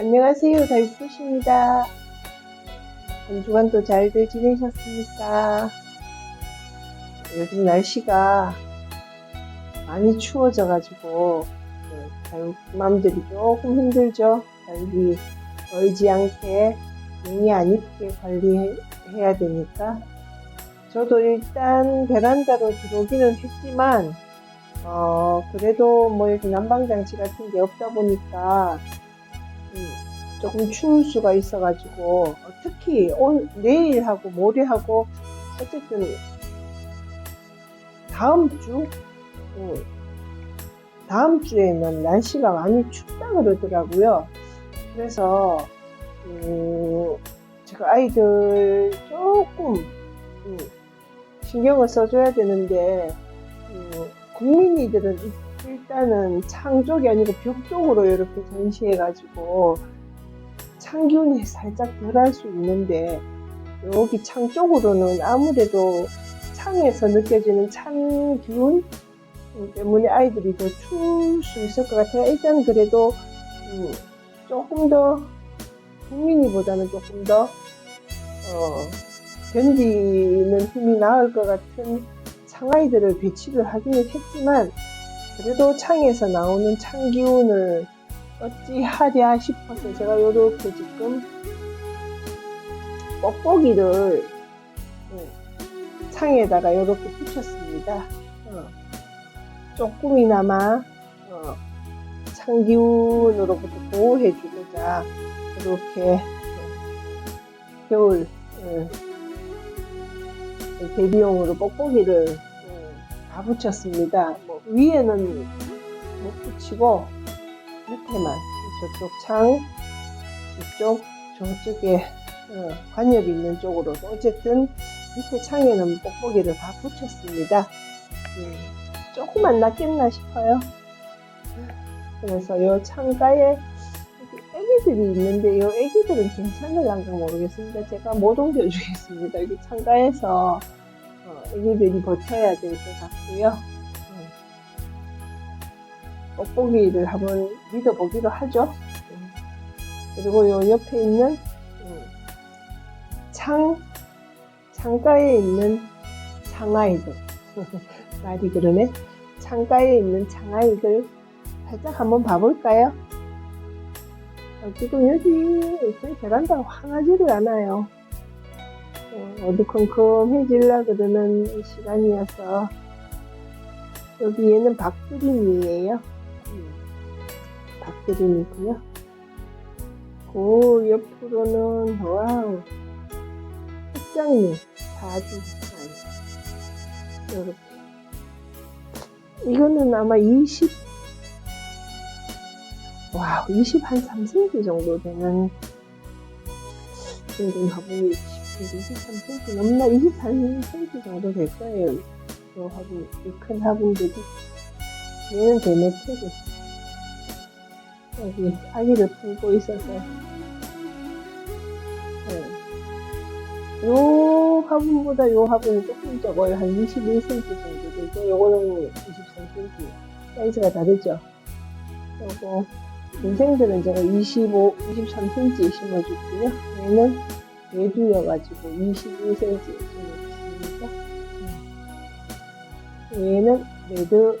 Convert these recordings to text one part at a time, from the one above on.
안녕하세요. 달구십니다. 한 주간도 잘들 지내셨습니까? 요즘 날씨가 많이 추워져가지고 다육맘들이 조금 힘들죠. 달기 얼지 않게 냉이 안 입게 관리해야 되니까 저도 일단 베란다로 들어오기는 했지만 어 그래도 뭐 여기 난방장치 같은 게 없다 보니까 음, 조금 추울 수가 있어가지고 어, 특히 올, 내일하고 모레하고 어쨌든 다음 주 음, 다음 주에는 날씨가 많이 춥다 그러더라고요. 그래서 음, 제가 아이들 조금 음, 신경을 써줘야 되는데 음, 국민이들은 일단은 창 쪽이 아니고 벽 쪽으로 이렇게 전시해가지고 창 기운이 살짝 덜할 수 있는데 여기 창 쪽으로는 아무래도 창에서 느껴지는 창 기운 때문에 아이들이 더 추울 수 있을 것 같아요. 일단 그래도 음, 조금 더 국민이보다는 조금 더 어, 견디는 힘이 나을 것 같은 창아이들을 배치를 하기는 했지만 그래도 창에서 나오는 창 기운을 어찌하랴 싶어서 제가 이렇게 지금 뽁뽁이를 창에다가 이렇게 붙였습니다. 어. 조금이나마 어, 창 기운으로부터 보호해주고자 이렇게 겨울 어, 대비용으로 뽁뽁이를 어, 다 붙였습니다. 뭐 위에는 못 붙이고 밑에만 저쪽 창 이쪽 저쪽에 어, 관엽이 있는 쪽으로도 어쨌든 밑에 창에는 뽁뽁이를 다 붙였습니다. 음, 조금만 낫겠나 싶어요. 그래서 이 창가에 애기들이 있는데 이 애기들은 괜찮을란가 모르겠습니다. 제가 못 옮겨주겠습니다. 여기 창가에서 어, 애기들이 버텨야 될 것 같고요. 음. 뽁뽁이를 한번 믿어보기로 하죠. 음. 그리고 요 옆에 있는 음, 창 창가에 있는 창아이들 말이 그러네 창가에 있는 창아이들 살짝 한번 봐볼까요? 어, 지금 여기 저희 베란다가 환하지를 않아요. 어, 어두컴컴해질라 그러는 시간이어서 여기 얘는 박두림이에요. 음, 박두림이고요. 그 옆으로는 와우 흑장미 사주 이렇게 이거는 아마 20 와우 20 한 3cm 정도 되는 정도 화분이 23cm 넘나 23cm 정도 될 거예요. 이 화분 이큰 화분들이 얘는 데메테르 여기 아기를 품고 있어서 네. 요 화분보다 요 화분이 조금 적어요. 한 21cm 정도 되고, 요거는 23cm. 사이즈가 다르죠? 요거, 동생들은 제가 25, 23cm 심어줬고요. 얘는 외두여가지고 21cm 심어줬습니다. 얘는 레드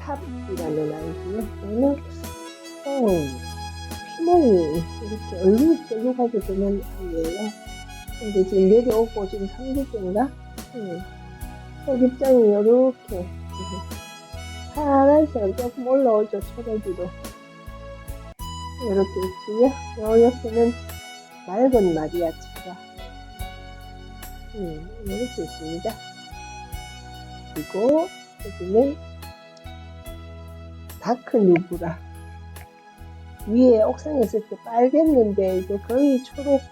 탑이라는 아이고요. 얘는, 어, 피멍이 이렇게 뾰족하게 되는 아이예요. 근데 지금 내려오고 지금 3주째인가? 응. 속입장이 이렇게 파란색 조금 올라오죠 초록이로 이렇게 있고요 요 옆에는 맑은 마리아치가 음, 이렇게 있습니다 그리고 여기는 다크 누브라 위에 옥상에 있을 때 빨갰는데 이제 거의 초록이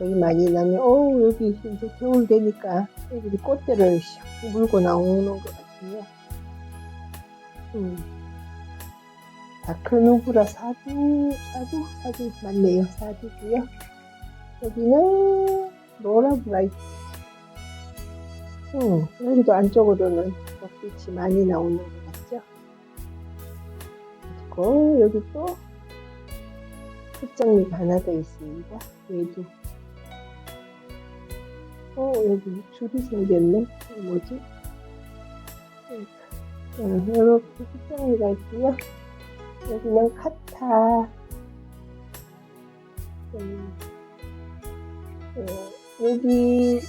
여기 많이 나면 어우 여기 이제 겨울 되니까 애들이 꽃대를 샥 물고 나오는 것 같아요. 음. 다크누브라 사두 사두 사두 맞네요 사두고요. 여기는 노라브라이트. 음, 여기도 안쪽으로는 빛이 많이 나오는 것 같죠. 그리고 여기 또 끝장미가 하나 더 있습니다. 얘도. 어, 여기 줄이 생겼네. 이거 뭐지? 어, 이렇게 끝장미가 있고요. 여기는 카타. 음, 어, 여기,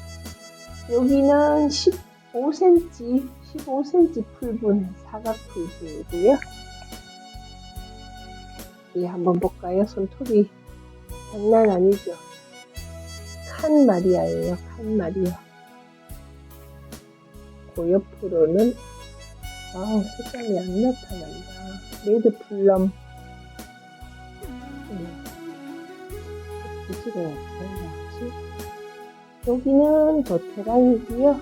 여기는 15cm, 15cm 풀분, 사각 풀분이고요. 이 한번 볼까요? 손톱이 장난 아니죠? 칸 마리아예요, 칸 마리아. 그 옆으로는, 아우, 색감이 안 나타난다. 레드 플럼. 음. 부지가 어떻게 여기는 도테랑이고요.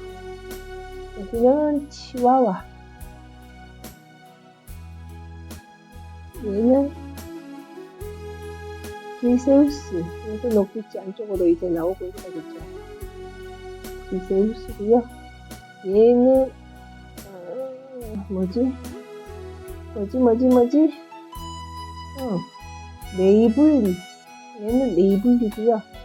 여기는 치와와. 얘는 브리세우스. 얘도 녹빛이 안쪽으로 이제 나오고 있다겠죠. 브리세우스고요. 얘는 어, 뭐지? 뭐지 뭐지 뭐지? 어, 레이블리. 얘는 레이블리고요.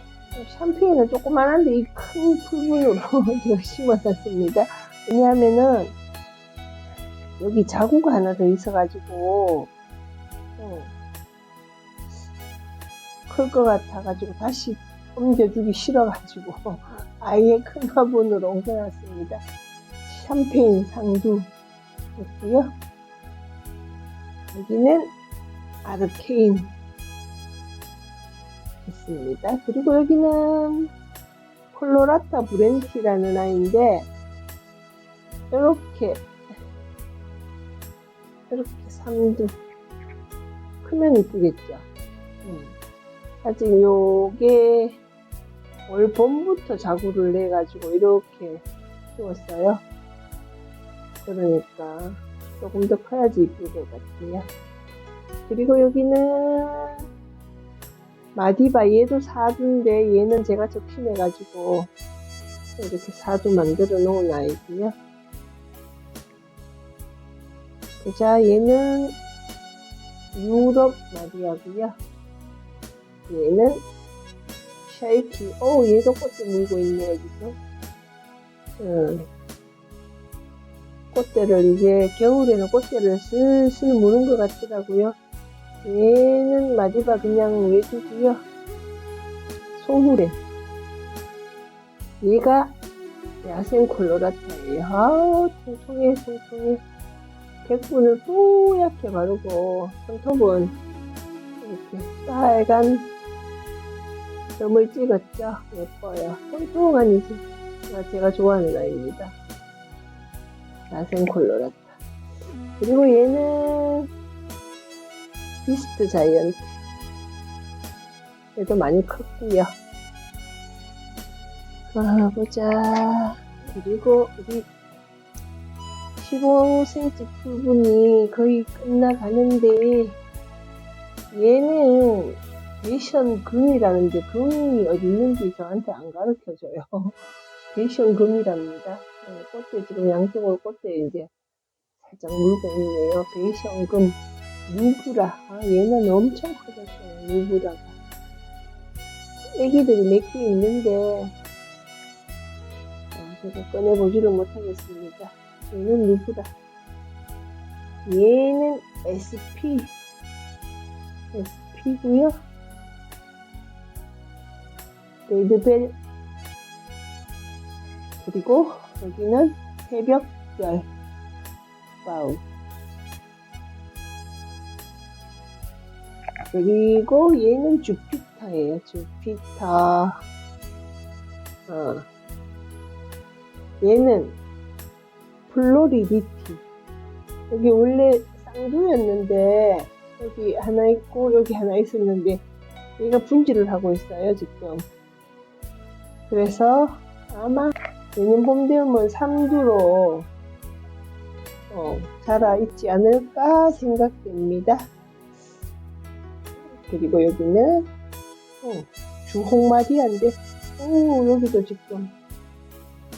샴페인은 조그만한데 이 큰 풀분으로 제가 심어놨습니다. 왜냐하면은 여기 자구가 하나 더 있어가지고 어, 클것 같아가지고 다시 옮겨주기 싫어가지고 아예 큰 화분으로 옮겨놨습니다. 샴페인 상두 있고요. 여기는 아르케인 있습니다. 그리고 여기는 콜로라타 브렌티라는 아이인데 이렇게 이렇게 삼두 크면 이쁘겠죠. 음. 아직 요게 올 봄부터 자구를 내 가지고 이렇게 키웠어요. 그러니까 조금 더 커야지 이쁠 것 같아요. 그리고 여기는 마디바 얘도 사두인데 얘는 제가 적심해가지고 이렇게 사두 만들어 놓은 아이고요. 자 얘는 유럽 마디아고요. 얘는 샤이키. 오 얘도 꽃대 물고 있네요 지금. 음. 꽃대를 이제 겨울에는 꽃대를 슬슬 무는 것 같더라고요. 얘는 마디바 그냥 외주고요. 소후레. 얘가 야생 콜로라타예요. 아우 통통해 통통해. 백분을 뿌옇게 바르고 손톱은 이렇게 빨간 점을 찍었죠. 예뻐요. 통통한 이제 제가 좋아하는 아이입니다. 야생 콜로라타. 그리고 얘는 비스트 자이언트. 얘도 많이 컸고요. 아, 보자. 그리고 우리 15cm 부분이 거의 끝나가는데 얘는 베이션 금이라는 데 금이 어디 있는지 저한테 안 가르쳐줘요. 베이션 금이랍니다. 네, 꽃대 지금 양쪽으로 꽃대 이제 살짝 물고 있네요. 베이션 금. 누구라. 아, 얘는 엄청 커졌어요. 누구라가. 애기들이 몇 개 있는데, 어, 제가 꺼내보지를 못하겠습니다. 얘는 누구다. 얘는 SP. SP고요 레드벨. 그리고 여기는 새벽별. 와우. 그리고 얘는 주피터예요. 주피터. 어. 얘는 플로리디티. 여기 원래 쌍두였는데 여기 하나 있고 여기 하나 있었는데 얘가 분질을 하고 있어요 지금. 그래서 아마 내년 봄 되면 삼두로 어, 자라 있지 않을까 생각됩니다. 그리고 여기는 어, 주홍마디아인데 오, 여기도 지금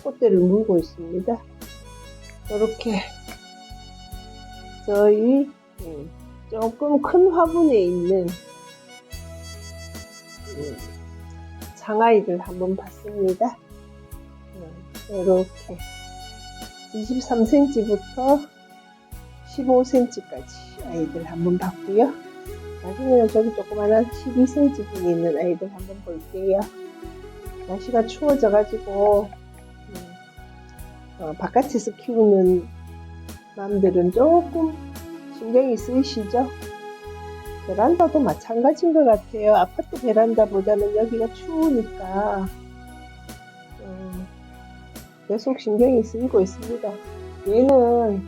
꽃대를 물고 있습니다. 이렇게 저희 음, 조금 큰 화분에 있는 음, 장아이들 한번 봤습니다. 이렇게 23cm부터 15cm까지 아이들 한번 봤고요. 나중에는 저기 조그마한 12cm 분이 있는 아이들 한번 볼게요. 날씨가 추워져가지고 음, 어, 바깥에서 키우는 맘들은 조금 신경이 쓰이시죠? 베란다도 마찬가지인 것 같아요. 아파트 베란다보다는 여기가 추우니까 음, 계속 신경이 쓰이고 있습니다. 얘는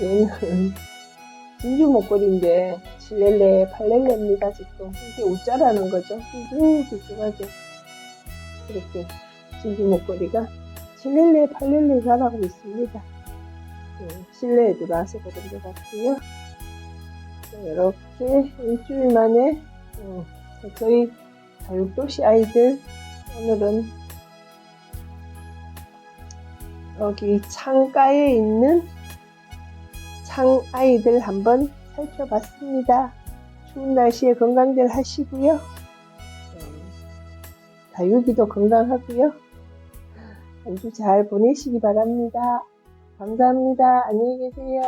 얘는 진주 목걸이인데 7렐레, 8렐레입니다. 지금 이게 우짜라는 거죠. 뚱뚱하게 이렇게 진주 목걸이가 7렐레, 8렐레 자라고 있습니다. 네, 실내에 들어와서 그런 것 같고요. 네, 이렇게 일주일 만에 어, 저희 다육도시 아이들 오늘은 여기 창가에 있는 창 아이들 한번 살펴봤습니다. 추운 날씨에 건강들 하시고요. 음, 다육이도 건강하고요. 한주 잘 보내시기 바랍니다. 감사합니다. 안녕히 계세요.